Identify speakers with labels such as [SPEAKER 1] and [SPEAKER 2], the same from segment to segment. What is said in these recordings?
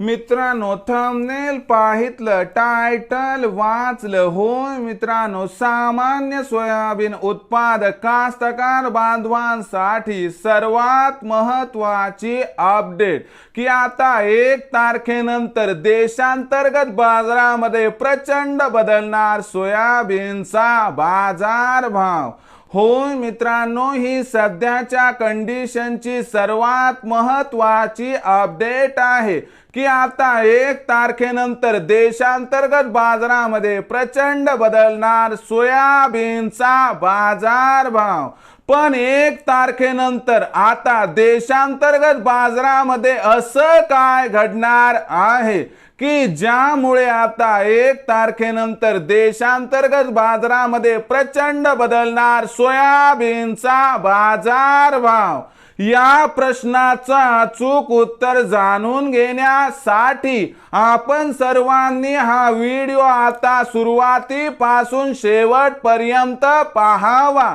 [SPEAKER 1] मित्रांनो thumbnail पाहितलं title वाचलं. होय मित्रांनो सामान्य सोयाबीन उत्पादक कास्तकार बांधवांसाठी सर्वात महत्वाची अपडेट की आता एक तारखेनंतर देशांतर्गत बाजारामध्ये प्रचंड बदलणार सोयाबीनचा बाजारभाव. होऊन मित्रांनो ही सध्याच्या कंडिशनची सर्वात महत्वाची अपडेट आहे की आता एक तारखेनंतर देशांतर्गत बाजारामध्ये प्रचंड बदलणार सोयाबीनचा बाजारभाव. पण एक तारखेनंतर आता देशांतर्गत बाजारामध्ये असं काय घडणार आहे? की ज्यामुळे आता एक तारखेनंतर देशांतर्गत बाजारामध्ये प्रचंड बदलणार सोयाबीनचा बाजारभाव? या प्रश्नाचं अचूक उत्तर जाणून घेण्यासाठी आपण सर्वांनी हा व्हिडिओ आता सुरुवातीपासून शेवटपर्यंत पाहावा.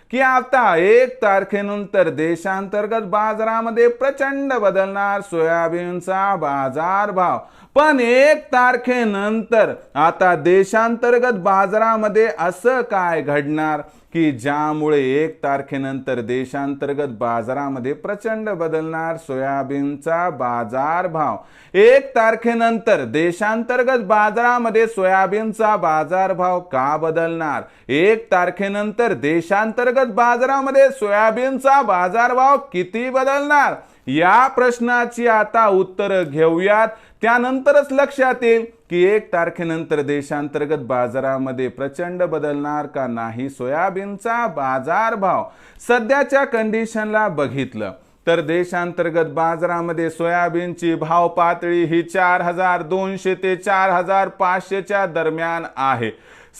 [SPEAKER 1] की आता एक तारखेनंतर देशांतर्गत बाजारामध्ये प्रचंड बदलणार सोयाबीनचा बाजारभाव पण एक तारखेनंतर आता देशांतर्गत बाजारामध्ये असं काय घडणार? की ज्यामुळे एक तारखेनंतर देशांतर्गत बाजारामध्ये प्रचंड बदलणार सोयाबीनचा बाजारभाव एक तारखेनंतर देशांतर्गत बाजारामध्ये सोयाबीनचा बाजारभाव का बदलणार? एक तारखेनंतर देशांतर्गत बाजारामध्ये सोयाबीनचा बाजारभाव किती बदलणार? या प्रश्नाची आता उत्तर घेऊयात. त्यानंतरच लक्षात येईल. की एक तारखेनंतर देशांतर्गत बाजारामध्ये प्रचंड बदलणार का नाही? सोयाबीनचा बाजारभाव सध्याच्या कंडिशनला बघितलं. तर देशांतर्गत बाजारामध्ये सोयाबीनची भाव पातळी ही चार हजार दोनशे ते चार हजार पाचशेच्या दरम्यान आहे.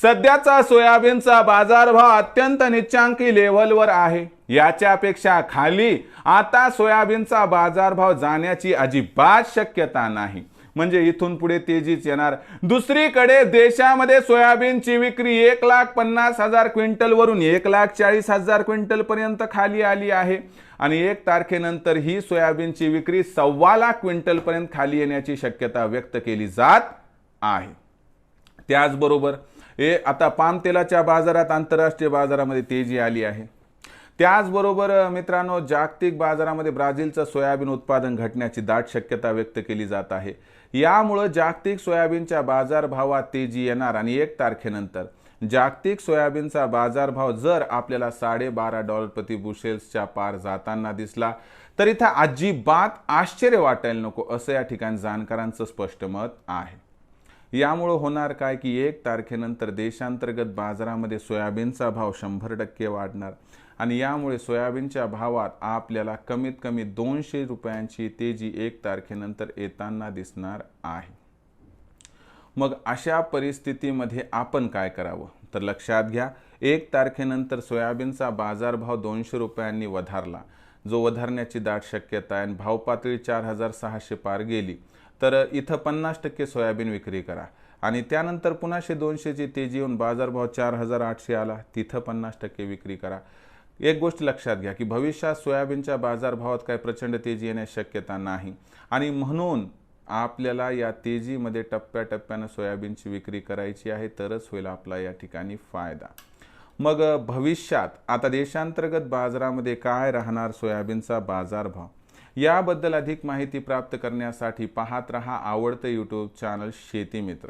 [SPEAKER 1] सध्याचा सोयाबीनचा बाजारभाव अत्यंत निच्चांकी लेव्हलवर आहे. याच्यापेक्षा खाली आता सोयाबीनचा बाजारभाव जाण्याची अजिबात शक्यता नाही. म्हणजे इथून पुढे तेजीच येणार. दुसरीकडे देशामध्ये सोयाबीनची विक्री एक लाख पन्नास हजार क्विंटल वरून एक लाख चाळीस हजार क्विंटल पर्यंत खाली आली आहे. आणि एक तारखेनंतर ही सोयाबीनची विक्री सव्वा लाख क्विंटल पर्यंत खाली येण्याची शक्यता व्यक्त केली जात आहे. त्याचबरोबर हे आता पाम तेलाच्या बाजारात आंतरराष्ट्रीय बाजारामध्ये तेजी आली आहे. त्याचबरोबर मित्रांनो जागतिक बाजारामध्ये ब्राझीलचं सोयाबीन उत्पादन घटण्याची दाट शक्यता व्यक्त केली जात आहे. यामुळं जागतिक सोयाबीनच्या बाजारभावात तेजी येणार आणि एक तारखेनंतर जागतिक सोयाबीनचा बाजारभाव जर आपल्याला साडेबारा डॉलर प्रति बुशेल्सच्या पार जाताना दिसला तर इथं अजिबात आश्चर्य वाटायला नको असं या ठिकाणी जाणकारांचं स्पष्ट मत आहे. यामुळं होणार काय की एक तारखेनंतर देशांतर्गत बाजारामध्ये सोयाबीनचा भाव शंभर टक्के वाढणार. आणि यामुळे सोयाबीनच्या भावात आपल्याला कमीत कमी दोनशे रुपयांची तेजी एक तारखेनंतर येताना दिसणार आहे. मग अशा परिस्थितीमध्ये आपण काय करावं? तर लक्षात घ्या एक तारखेनंतर सोयाबीनचा बाजारभाव दोनशे रुपयांनी वधारला. जो वधारण्याची दाट शक्यता आहे आणि भाव पातळी चार हजार सहाशे पार गेली तर इथं पन्नास टक्के सोयाबीन विक्री करा. आणि त्यानंतर पुन्हाशे दोनशेची तेजी येऊन बाजारभाव चार हजार आठशे आला तिथं पन्नास टक्के विक्री करा. एक गोष्ट लक्षात घ्या की भविष्यात सोयाबीनच्या बाजारभावात काय प्रचंड तेजी येण्याची शक्यता नाही. आणि म्हणून आपल्याला या तेजीमध्ये टप्प्याटप्प्यानं सोयाबीनची विक्री करायची आहे तरच होईल आपला या ठिकाणी फायदा. मग भविष्यात आता देशांतर्गत बाजारामध्ये काय राहणार सोयाबीनचा बाजारभाव? याबद्दल अधिक माहिती प्राप्त करण्यासाठी पाहत रहा आवडतं यूट्यूब चॅनल शेती मित्र.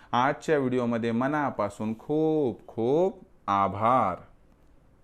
[SPEAKER 1] आजच्या व्हिडिओमध्ये मनापासून खूप खूप आभार.